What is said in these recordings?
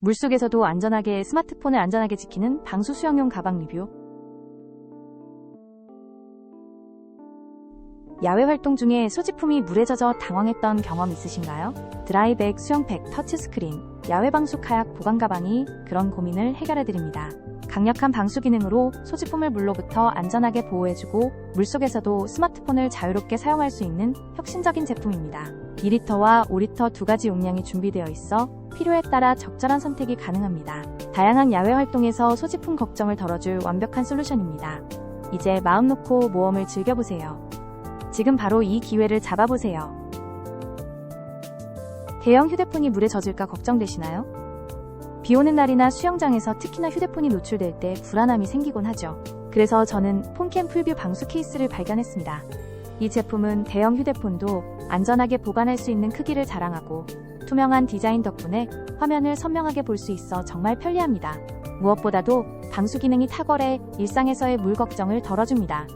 물속에서도 안전하게 스마트폰을 안전하게 지키는 방수 수영용 가방 리뷰. 야외 활동 중에 소지품이 물에 젖어 당황했던 경험 있으신가요? 드라이백, 수영팩, 터치스크린, 야외 방수 카약 보관 가방이 그런 고민을 해결해드립니다. 강력한 방수 기능으로 소지품을 물로부터 안전하게 보호해주고 물속에서도 스마트폰을 자유롭게 사용할 수 있는 혁신적인 제품입니다. 2리터와 5리터 두 가지 용량이 준비되어 있어 필요에 따라 적절한 선택이 가능합니다. 다양한 야외 활동에서 소지품 걱정을 덜어줄 완벽한 솔루션입니다. 이제 마음 놓고 모험을 즐겨보세요. 지금 바로 이 기회를 잡아보세요. 대형 휴대폰이 물에 젖을까 걱정되시나요? 비 오는 날이나 수영장에서 특히나 휴대폰이 노출될 때 불안함이 생기곤 하죠. 그래서 저는 폰캠 풀뷰 방수 케이스를 발견했습니다. 이 제품은 대형 휴대폰도 안전하게 보관할 수 있는 크기를 자랑하고 투명한 디자인 덕분에 화면을 선명하게 볼 수 있어 정말 편리합니다. 무엇보다도 방수 기능이 탁월해 일상에서의 물 걱정을 덜어줍니다.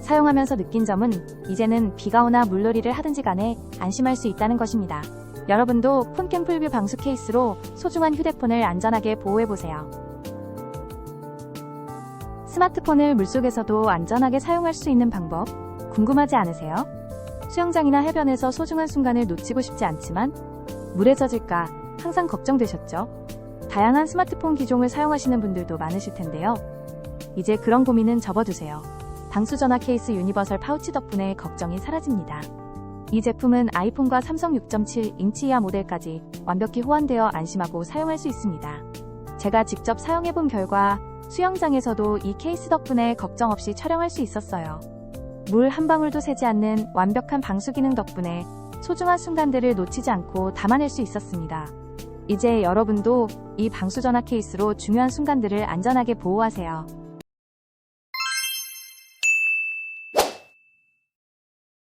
사용하면서 느낀 점은 이제는 비가 오나 물놀이를 하든지 간에 안심할 수 있다는 것입니다. 여러분도 폰캠 풀뷰 방수 케이스로 소중한 휴대폰을 안전하게 보호해보세요. 스마트폰을 물속에서도 안전하게 사용할 수 있는 방법 궁금하지 않으세요? 수영장이나 해변에서 소중한 순간을 놓치고 싶지 않지만 물에 젖을까 항상 걱정되셨죠? 다양한 스마트폰 기종을 사용하시는 분들도 많으실 텐데요. 이제 그런 고민은 접어두세요. 방수전화 케이스 유니버설 파우치 덕분에 걱정이 사라집니다. 이 제품은 아이폰과 삼성 6.7인치 이하 모델까지 완벽히 호환되어 안심하고 사용할 수 있습니다. 제가 직접 사용해본 결과 수영장에서도 이 케이스 덕분에 걱정 없이 촬영할 수 있었어요. 물 한 방울도 새지 않는 완벽한 방수 기능 덕분에 소중한 순간들을 놓치지 않고 담아낼 수 있었습니다. 이제 여러분도 이 방수 전화 케이스로 중요한 순간들을 안전하게 보호하세요.